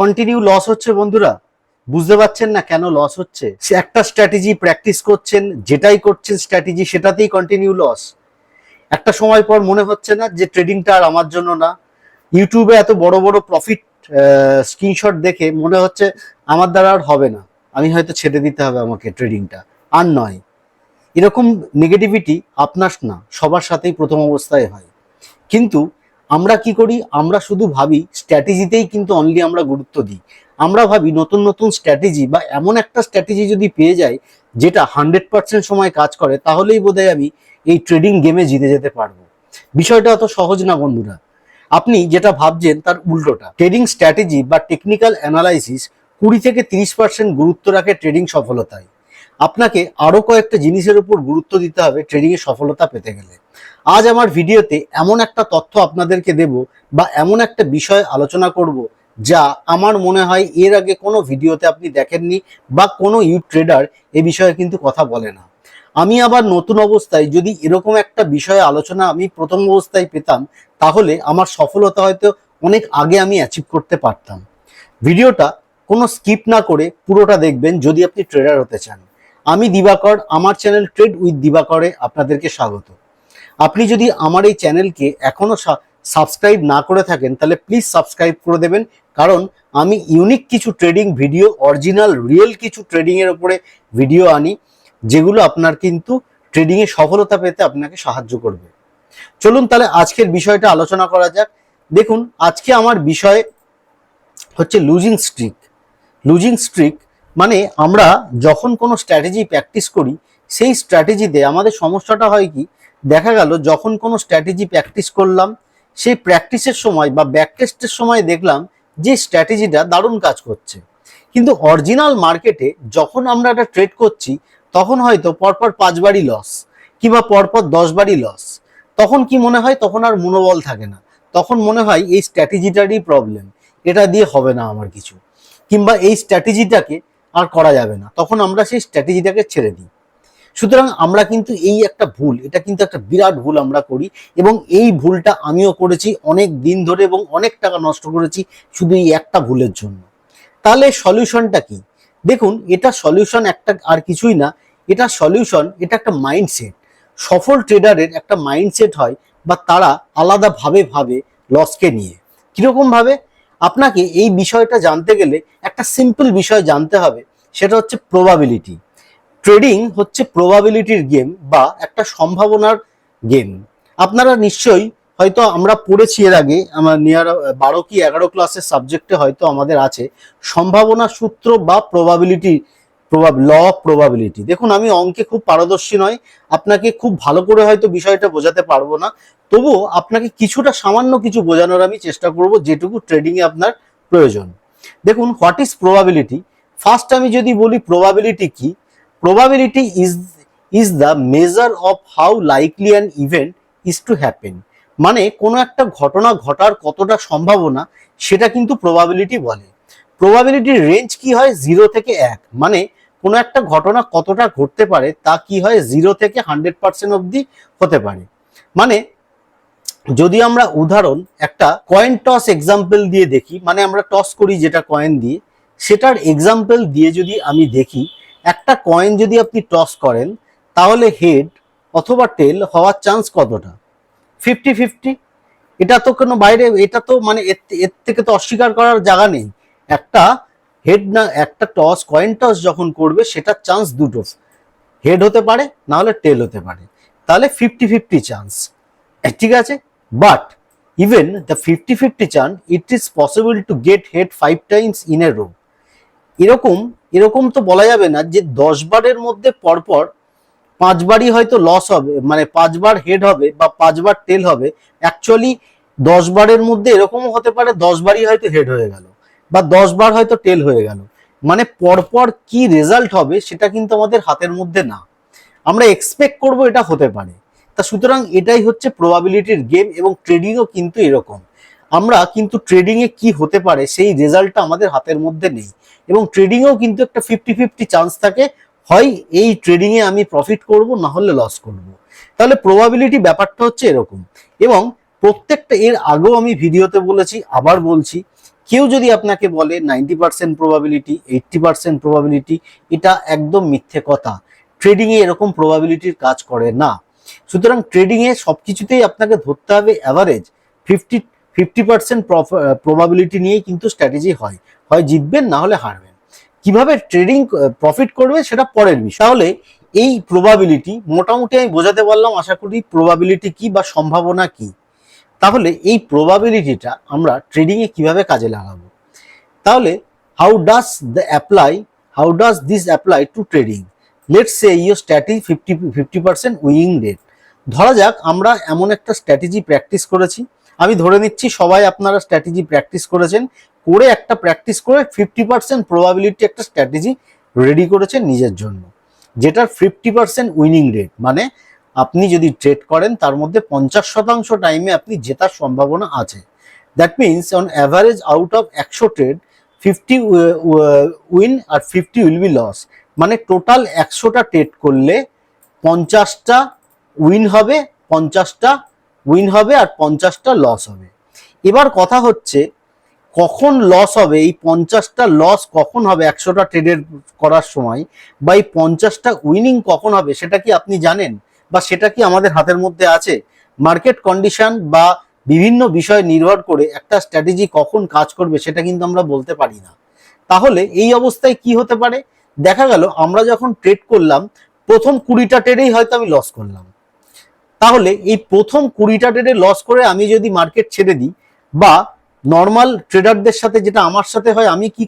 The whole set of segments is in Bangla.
কন্টিনিউ লস হচ্ছে বন্ধুরা। বুঝতে পারছেন না কেন লস হচ্ছে? একটা স্ট্র্যাটেজি প্র্যাকটিস করছেন, যেটাই করছেন স্ট্র্যাটেজি সেটাতেই কন্টিনিউ লস একটা সময় পর মনে হচ্ছে না যে ট্রেডিংটা আর আমার জন্য না। ইউটিউবে এত বড় বড় প্রফিট স্ক্রিনশট দেখে মনে হচ্ছে আমার দ্বারা আর হবে না। আমি হয়তো ছেড়ে দিতে হবে আমাকে ট্রেডিংটা আর নয়, এরকম নেগেটিভিটি আপনার না, সবার সাথেই প্রথম অবস্থায় হয়। কিন্তু আমরা কি করি? আমরা শুধু ভাবি স্ট্র্যাটেজিতেই কিন্তু অনলি আমরা গুরুত্ব দিই। আমরা ভাবি নতুন নতুন স্ট্র্যাটেজি বা এমন একটা স্ট্র্যাটেজি যদি পেয়ে যাই, যেটা হান্ড্রেড পার্সেন্ট সময় কাজ করে, তাহলেই বোধহয় আমি এই ট্রেডিং গেমে জিতে যেতে পারব। বিষয়টা অত সহজ না, বন্ধুরা। আপনি যেটা ভাবছেন তার উল্টোটা। ট্রেডিং স্ট্র্যাটেজি বা টেকনিক্যাল অ্যানালাইসিস কুড়ি থেকে তিরিশ পার্সেন্ট গুরুত্ব রাখে ট্রেডিং সফলতায়। আপনাকে আরও কয়েকটা জিনিসের উপর গুরুত্ব দিতে হবে ট্রেডিং এ সফলতা পেতে গেলে। আজ আমার ভিডিওতে এমন একটা তথ্য আপনাদেরকে দেব বা এমন একটা বিষয় আলোচনা করব যা আমার মনে হয় এর আগে কোনো ভিডিওতে আপনি দেখেননি বা কোনো ইউ ট্রেডার এ বিষয়ে কিন্তু কথা বলে না। আমি আবার নতুন অবস্থায় যদি এরকম একটা বিষয়ে আলোচনা আমি প্রথম অবস্থায় পেতাম, তাহলে আমার সফলতা হয়তো অনেক আগে আমি অ্যাচিভ করতে পারতাম। ভিডিওটা কোনো স্কিপ না করে পুরোটা দেখবেন যদি আপনি ট্রেডার হতে চান। আমি দিবাকর, আমার চ্যানেল ট্রেড উইথ দিবাকরে আপনাদেরকে স্বাগত। আপনি যদি আমার এই চ্যানেলকে এখনও সাবস্ক্রাইব না করে থাকেন, তাহলে প্লিজ সাবস্ক্রাইব করে দেবেন। কারণ আমি ইউনিক কিছু ট্রেডিং ভিডিও অরিজিনাল রিয়েল কিছু ট্রেডিং এর উপরে ভিডিও আনি, যেগুলো আপনার কিন্তু ট্রেডিং এ সফলতা পেতে আপনাকে সাহায্য করবে। চলুন তাহলে আজকের বিষয়টা আলোচনা করা যাক। দেখুন, আজকে আমার বিষয় হচ্ছে লুজিং স্ট্রিক লুজিং স্ট্রিক মানে আমরা যখন কোনো স্ট্র্যাটেজি প্র্যাকটিস করি, সেই স্ট্র্যাটেজিতে আমাদের সমস্যাটা হয় কি দেখা গেল যখন কোনো স্ট্র্যাটেজি প্র্যাকটিস করলাম, সেই প্র্যাকটিসের সময় বা ব্যাক টেস্টের সময় দেখলাম যে স্ট্র্যাটেজিটা দারুণ কাজ করছে। কিন্তু অরিজিনাল মার্কেটে যখন আমরা একটা ট্রেড করছি, তখন হয়তো পরপর পাঁচবারই লস কিংবা পরপর দশবারই লস তখন কি মনে হয়? তখন আর মনোবল থাকে না। তখন মনে হয় এই স্ট্র্যাটেজিটারই প্রবলেম এটা দিয়ে হবে না আমার কিছু। কিংবা এই স্ট্র্যাটেজিটাকে আর করা যাবে না। তখন আমরা সেই স্ট্র্যাটেজিটাকে ছেড়ে দিই। সুতরাং আমরা কিন্তু এই একটা ভুল, এটা কিন্তু একটা বিরাট ভুল আমরা করি এবং এই ভুলটা আমিও করেছি, অনেক দিন ধরে এবং অনেক টাকা নষ্ট করেছি শুধু এই একটা ভুলের জন্য। তাহলে সলিউশনটা কি? দেখুন, এটা সলিউশন একটা আর কিছুই না, এটা সলিউশন, এটা একটা মাইন্ডসেট। সফল ট্রেডারের একটা মাইন্ডসেট হয় বা তারা আলাদাভাবে ভাবে লসকে নিয়ে। কীরকম ভাবে? আপনাকে এই বিষয়টা জানতে গেলে একটা সিম্পল বিষয় জানতে হবে, সেটা হচ্ছে প্রবাবিলিটি ট্রেডিং হচ্ছে প্রবাবিলিটির গেম বা একটা সম্ভাবনার গেম আপনারা নিশ্চয়ই হয়তো আমরা পড়েছি এর আগে, আমার নিয়ার বারো কি এগারো ক্লাসের সাবজেক্টে হয়তো আমাদের আছে, সম্ভাবনা সূত্র বা প্রবাবিলিটি প্রভাব ল প্রবাবিলিটি দেখুন, আমি অঙ্কে খুব পারদর্শী নয়, আপনাকে খুব ভালো করে হয়তো বিষয়টা বোঝাতে পারব না তবুও আপনাকে কিছুটা সামান্য কিছু বোঝানোর আমি চেষ্টা করব, যেটুকু ট্রেডিংয়ে আপনার প্রয়োজন। দেখুন হোয়াট ইজ প্রবাবিলিটি ফার্স্ট আমি যদি বলি প্রবাবিলিটি কি probability is is the measure of how likely an event is to happen মানে কোনো একটা ঘটনা ঘটার কতটা সম্ভাবনা, সেটা কিন্তু প্রবাবিলিটি বলে। প্রবাবিলিটির রেঞ্জ কি হয়? জিরো থেকে এক। মানে কোনো একটা ঘটনা কতটা ঘটতে পারে, তা কি হয়? জিরো থেকে হান্ড্রেড পার্সেন্ট অবধি হতে পারে। মানে যদি আমরা উদাহরণ, একটা কয়েন টস এক্সাম্পল দিয়ে দেখি মানে আমরা টস করি যেটা কয়েন দিয়ে, সেটার এক্সাম্পল দিয়ে যদি আমি দেখি একটা কয়েন যদি আপনি টস করেন, তাহলে হেড অথবা টেল হওয়ার চান্স কতটা? ফিফটি ফিফটি এটা তো কোনো বাইরে, এটা তো মানে এর থেকে তো অস্বীকার করার জায়গা নেই। একটা হেড না, একটা টস কয়েন টস যখন করবে, সেটার চান্স দুটো। হেড হতে পারে, না হলে টেল হতে পারে। তাহলে ফিফটি ফিফটি চান্স ঠিক আছে? But even the fifty fifty chance it is possible to get head five times in a row এরকম এরকম তো বলা যাবে না যে দশ বারের মধ্যে পরপর পাঁচবারই হয়তো লস হবে মানে পাঁচবার হেড হবে বা পাঁচবার টেল হবে। অ্যাকচুয়ালি দশ বারের মধ্যে এরকমও হতে পারে, দশ বারই হয়তো হেড হয়ে গেল বা দশ বার হয়তো টেল হয়ে গেল। মানে পরপর কি রেজাল্ট হবে সেটা কিন্তু আমাদের হাতের মধ্যে না। আমরা এক্সপেক্ট করব এটা হতে পারে। তা সুতরাং এটাই হচ্ছে প্রবাবিলিটির গেম এবং ট্রেডিংও কিন্তু এরকম। কিন্তু ট্রেডিংয়ে কি হতে পারে সেই রেজাল্টটা আমাদের হাতের মধ্যে নেই। এবং ট্রেডিংয়েও কিন্তু একটা ফিফটি ফিফটি চান্স থাকে, হয় এই ট্রেডিংয়ে আমি প্রফিট করব, না হলে লস করব। তাহলে প্রবাবিলিটি ব্যাপারটা হচ্ছে এরকম। এবং প্রত্যেকটা এর আগেও আমি ভিডিওতে বলেছি, আবার বলছি, কেউ যদি আপনাকে বলে ninety percent probability eighty percent probability এটা একদম মিথ্যে কথা। ট্রেডিংয়ে এরকম প্রবাবিলিটির কাজ করে না। সুতরাং ট্রেডিংয়ে সব কিছুতেই আপনাকে ধরতে হবে average fifty fifty percent probability নিয়েই কিন্তু স্ট্র্যাটেজি হয়। হয় জিতবেন, না হলে হারবেন। কীভাবে ট্রেডিং প্রফিট করবে সেটা পরের বিষয়। তাহলে এই প্রবাবিলিটি মোটামুটি আমি বোঝাতে পারলাম, আশা করি প্রবাবিলিটি কি বা সম্ভাবনা কি? তাহলে এই প্রবাবিলিটিটা আমরা ট্রেডিংয়ে কীভাবে কাজে লাগাবো? তাহলে how does the apply how does this apply to trading let's say your strategy fifty fifty percent win rate ধরা যাক, আমরা এমন একটা স্ট্র্যাটেজি প্র্যাকটিস করেছি। আমি ধরে নিচ্ছি সবাই আপনারা স্ট্র্যাটেজি প্র্যাকটিস করেছেন, করে একটা প্র্যাকটিস করে ফিফটি পার্সেন্ট প্রবাবিলিটি একটা স্ট্র্যাটেজি রেডি করেছেন নিজের জন্য। যেটার ফিফটি পার্সেন্ট উইনিং রেট মানে আপনি যদি ট্রেড করেন, তার মধ্যে পঞ্চাশ শতাংশ টাইমে আপনি জেতার সম্ভাবনা আছে। That means on average out of একশো ট্রেড ফিফটি উইন আর ফিফটি উইল বি লস মানে টোটাল একশোটা ট্রেড করলে পঞ্চাশটা উইন হবে, পঞ্চাশটা উইন হবে আর পঞ্চাশটা লস হবে। এবার কথা হচ্ছে, কখন লস হবে? এই পঞ্চাশটা লস কখন হবে? একশোটা ট্রেডের করার সময় বা এই পঞ্চাশটা উইনিং কখন হবে? সেটা কি আপনি জানেন? বা সেটা কি আমাদের হাতের মধ্যে আছে? মার্কেট কন্ডিশন বা বিভিন্ন বিষয় নির্ভর করে একটা স্ট্র্যাটেজি কখন কাজ করবে সেটা কিন্তু আমরা বলতে পারি না। তাহলে এই অবস্থায় কি হতে পারে? দেখা গেল, আমরা যখন ট্রেড করলাম, প্রথম কুড়িটা ট্রেডেই হয়তো আমি লস করলাম। তাহলে এই প্রথম কুড়িটা ট্রেডে লস করে আমি যদি মার্কেট ছেড়ে দিই বা নর্মাল ট্রেডারদের সাথে যেটা আমার সাথে হয়, আমি কি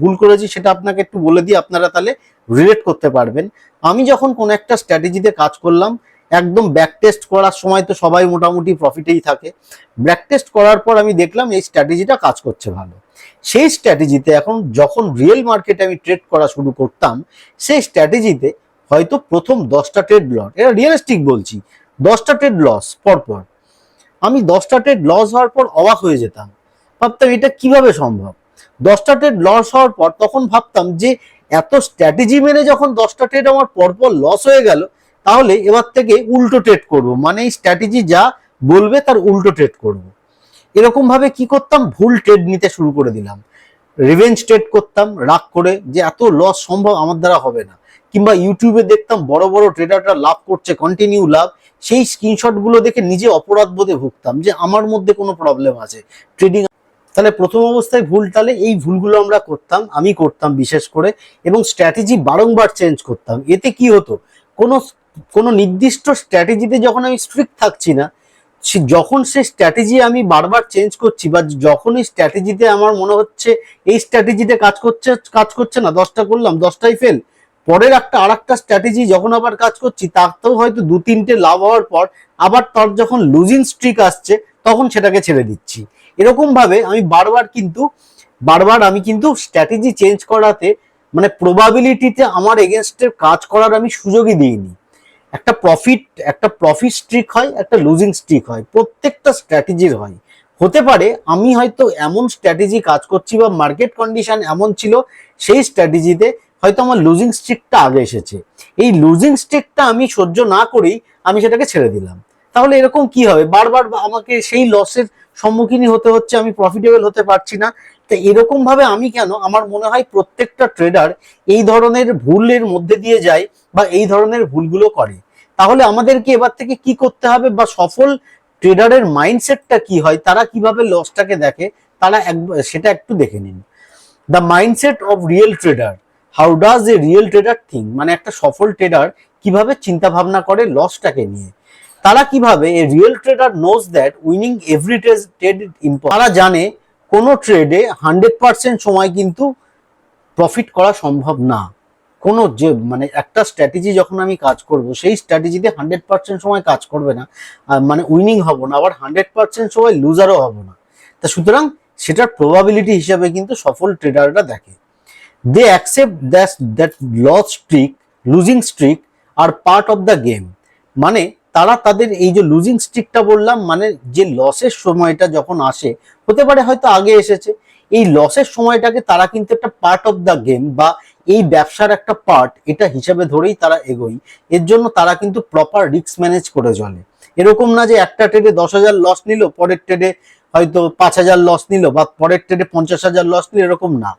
ভুল করেছি সেটা আপনাকে একটু বলে দিই, আপনারা তাহলে রিলেট করতে পারবেন। আমি যখন কোনো একটা স্ট্র্যাটেজিতে কাজ করলাম, একদম ব্যাক টেস্ট করার সময় তো সবাই মোটামুটি প্রফিটেই থাকে। ব্যাক টেস্ট করার পর আমি দেখলাম এই স্ট্র্যাটেজিটা কাজ করছে ভালো। সেই স্ট্র্যাটেজিতে এখন যখন রিয়েল মার্কেটে আমি ট্রেড করা শুরু করতাম, সেই স্ট্র্যাটেজিতে হয়তো প্রথম দশটা ট্রেড লস এটা রিয়েলিস্টিক বলছি দশটা ট্রেড লস পরপর। আমি দশটা ট্রেড লস হওয়ার পর অবাক হয়ে যেতাম। ভাবতাম, এটা কীভাবে সম্ভব? দশটা ট্রেড লস হওয়ার পর তখন ভাবতাম যে, এত স্ট্র্যাটেজি মেনে যখন দশটা ট্রেড আমার পরপর লস হয়ে গেল, তাহলে এবার থেকে উল্টো ট্রেড করব। মানে এই স্ট্র্যাটেজি যা বলবে, তার উল্টো ট্রেড করব। এরকম ভাবে কি করতাম? ভুল ট্রেড নিতে শুরু করে দিলাম। রিভেঞ্জ ট্রেড করতাম, রাগ করে যে, এত লস সম্ভব আমার দ্বারা হবে না। কিংবা ইউটিউবে দেখতাম বড় বড় ট্রেডাররা লাভ করছে কন্টিনিউ লাভ, সেই স্ক্রিনশটগুলো দেখে নিজে অপরাধ বোধে ভুগতাম যে আমার মধ্যে কোনো প্রবলেম আছে। ট্রেডিং তাহলে প্রথম অবস্থায় ভুল তাহলে এই ভুলগুলো আমরা করতাম, আমি করতাম বিশেষ করে এবং স্ট্র্যাটেজি বারংবার চেঞ্জ করতাম। এতে কি হতো? কোনো কোনো নির্দিষ্ট স্ট্র্যাটেজিতে যখন আমি স্ট্রিক্ট থাকছি না যখন সে স্ট্র্যাটেজি আমি বারবার চেঞ্জ করছি বা যখন এই স্ট্র্যাটেজিতে আমার মনে হচ্ছে, এই স্ট্র্যাটেজিতে কাজ করছে কাজ করছে না, দশটা করলাম, দশটাই ফেল পরের একটা আর একটা স্ট্র্যাটেজি যখন আবার কাজ করছি তাতেও হয়তো দু তিনটে লাভ হওয়ার পর আবার তার যখন লুজিং স্ট্রিক আসছে, তখন সেটাকে ছেড়ে দিচ্ছি। এরকম ভাবে আমি বারবার কিন্তু, বারবার আমি কিন্তু স্ট্র্যাটেজি চেঞ্জ করাতে মানে প্রবাবিলিটিতে আমার এগেনস্টে কাজ করার আমি সুযোগই দিইনি। একটা প্রফিট একটা প্রফিট স্ট্রিক হয়, একটা লুজিং স্ট্রিক হয়, প্রত্যেকটা স্ট্র্যাটেজির হয়। হতে পারে আমি হয়তো এমন স্ট্র্যাটেজি কাজ করছি বা মার্কেট কন্ডিশন এমন ছিল, সেই স্ট্র্যাটেজিতে হয়তো আমার লুজিং স্ট্রিকটা আগে এসেছে। এই লুজিং স্ট্রিকটা আমি সহ্য না করেই আমি সেটাকে ছেড়ে দিলাম। তাহলে এরকম কি হবে? বারবার আমাকে সেই লসের সম্মুখীনই হতে হচ্ছে, আমি প্রফিটেবল হতে পারছি না। তো এরকম ভাবে আমি কেন, আমার মনে হয় প্রত্যেকটা ট্রেডার এই ধরনের ভুলের মধ্যে দিয়ে যায় বা এই ধরনের ভুলগুলো করে। তাহলে আমাদেরকে এবার থেকে কি করতে হবে বা সফল ট্রেডারের মাইন্ডসেটটা কি হয়, তারা কীভাবে লসটাকে দেখে, তারা সেটা একটু দেখে নিন। The mindset of real trader how does a real trader think মানে একটা সফল ট্রেডার কীভাবে চিন্তা ভাবনা করে লসটাকে নিয়ে? তারা কীভাবে a real trader knows that winning every trade তারা জানে কোনো ট্রেডে হান্ড্রেড পার্সেন্ট সময় কিন্তু প্রফিট করা সম্ভব না। কোনো যে মানে একটা স্ট্র্যাটেজি যখন আমি কাজ করব, সেই স্ট্র্যাটেজিতে হান্ড্রেড পার্সেন্ট সময় কাজ করবে না। মানে উইনিং হব না, আবার হান্ড্রেড পার্সেন্ট সময় লুজারও হব না। তা সুতরাং সেটার প্রবাবিলিটি হিসাবে কিন্তু সফল ট্রেডাররা দেখে। They accept that that loss streak losing streak are part of the game মানে তারা তাদের এই যে লুজিং স্ট্রিকটা বললাম মানে যে লসের সময়টা যখন আসে, হতে পারে হয়তো আগে এসেছে, এই লসের সময়টাকে তারা কিন্তু একটা পার্ট অফ দ্য গেম বা এই ব্যবসার একটা পার্ট এটা হিসাবে ধরেই তারা এগোই এর জন্য তারা কিন্তু প্রপার রিস্ক ম্যানেজ করে চলে। এরকম না যে একটা ট্রেডে দশ হাজার লস নিল, পরের ট্রেডে হয়তো পাঁচ হাজার লস নিল বা পরের ট্রেডে পঞ্চাশ হাজার লস নিল, এরকম না।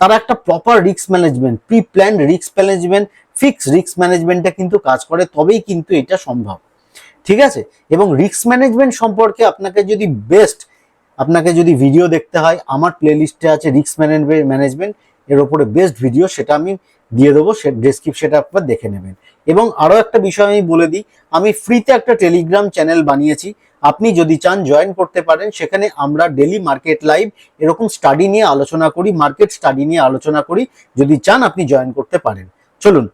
তারা একটা proper risk management pre plan risk management fix risk ম্যানেজমেন্টটা কিন্তু কাজ করে, তবেই কিন্তু এটা সম্ভব। ঠিক আছে? এবং রিস্ক ম্যানেজমেন্ট সম্পর্কে আপনাকে যদি বেস্ট আপনাকে যদি ভিডিও দেখতে হয়, আমার প্লেলিস্টে আছে রিস্ক ম্যানেজমেন্ট ম্যানেজমেন্ট এর উপরে বেস্ট ভিডিও সেটা আমি দিয়ে দেবো, সে ডেসক্রিপশনটা একবার দেখে নেবেন। এবং আরও একটা বিষয় আমি বলে দিই, আমি ফ্রিতে একটা টেলিগ্রাম চ্যানেল বানিয়েছি আপনি যদি চান জয়েন করতে পারেন, সেখানে আমরা ডেলি মার্কেট লাইভ এরকম স্টাডি নিয়ে আলোচনা করি মার্কেট স্টাডি নিয়ে আলোচনা করি। যদি চান আপনি জয়েন করতে পারেন। চলুন,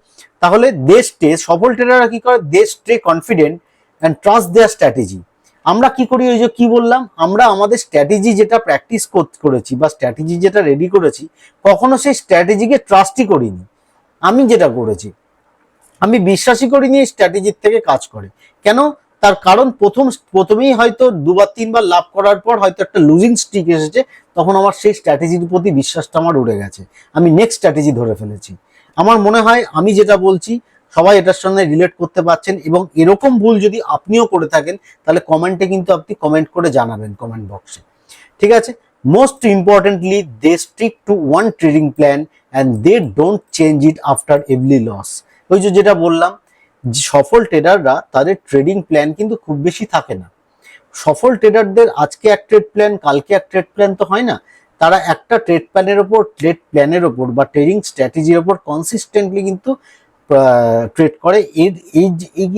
তাহলে দেশ টে সফল ট্রেডাররা কি করে? দেশ টে confident and trust their strategy আমরা কি করি? ওই যে কি বললাম? আমরা আমাদের স্ট্র্যাটেজি যেটা প্র্যাকটিস করেছি বা স্ট্র্যাটেজি যেটা রেডি করেছি, কখনো সেই স্ট্র্যাটেজিকে ট্রাস্টই করিনি। আমি যেটা করেছি, আমি বিশ্বাসই করিনি এই স্ট্র্যাটেজির থেকে কাজ করে। কেন? তার কারণ প্রথম, প্রথমেই হয়তো দুবার, তিনবার লাভ করার পর হয়তো একটা লুজিং স্ট্রিক এসেছে, তখন আমার সেই স্ট্র্যাটেজির প্রতি বিশ্বাসটা আমার উড়ে গেছে। আমি নেক্সট স্ট্র্যাটেজি ধরে ফেলেছি। আমার মনে হয়, আমি যেটা বলছি, সবাই এটার সঙ্গে রিলেট করতে পারছেন এবং এরকম ভুল যদি আপনিও করে থাকেন, তাহলে কমেন্টে কিন্তু আপনি কমেন্ট করে জানাবেন কমেন্ট বক্সে ঠিক আছে? Most importantly they stick to one trading plan and they don't change it after every loss ওই যে যেটা বললাম সফল ট্রেডাররা তাদের ট্রেডিং প্ল্যান কিন্তু খুব বেশি থাকে না। সফল ট্রেডারদের আজকে এক ট্রেড প্ল্যান কালকে এক ট্রেড প্ল্যান তো হয় না। তারা একটা ট্রেড প্ল্যানের ওপর ট্রেড প্ল্যানের ওপর বা ট্রেডিং স্ট্র্যাটেজির ওপর কনসিস্টেন্টলি কিন্তু ট্রেড করে। এর, এই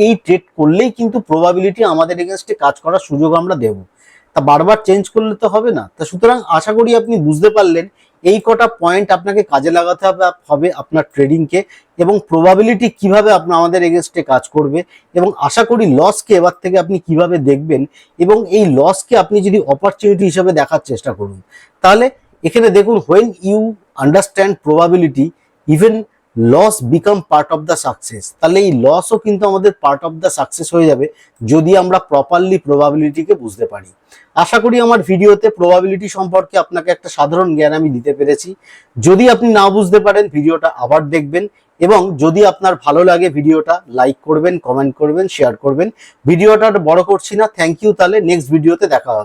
এই ট্রেড করলেই কিন্তু প্রবাবিলিটি আমাদের এগেনস্টে কাজ করার সুযোগ আমরা দেব। তা বারবার চেঞ্জ করলে তো হবে না। তা সুতরাং আশা করি আপনি বুঝতে পারলেন এই কটা পয়েন্ট আপনাকে কাজে লাগাতে হবে হবে আপনার ট্রেডিংকে এবং প্রবাবিলিটি কীভাবে আপনার আমাদের এগেনস্টে কাজ করবে এবং আশা করি লসকে এবার থেকে আপনি কীভাবে দেখবেন এবং এই লসকে আপনি যদি অপরচুনিটি হিসেবে দেখার চেষ্টা করুন। তাহলে এখানে দেখুন when you understand probability even loss become part of the success তাহলে এই লসও কিন্তু আমাদের পার্ট অফ দ্য সাকসেস হয়ে যাবে যদি আমরা প্রপারলি প্রবাবিলিটিকে বুঝতে পারি। আশা করি আমার ভিডিওতে প্রবাবিলিটি সম্পর্কে আপনাকে একটা সাধারণ জ্ঞান আমি দিতে পেরেছি। যদি আপনি না বুঝতে পারেন, ভিডিওটা আবার দেখবেন এবং যদি আপনার ভালো লাগে ভিডিওটা লাইক করবেন কমেন্ট করবেন শেয়ার করবেন। ভিডিওটা বড় করছি না। থ্যাংক ইউ তাহলে নেক্সট ভিডিওতে দেখা হবে।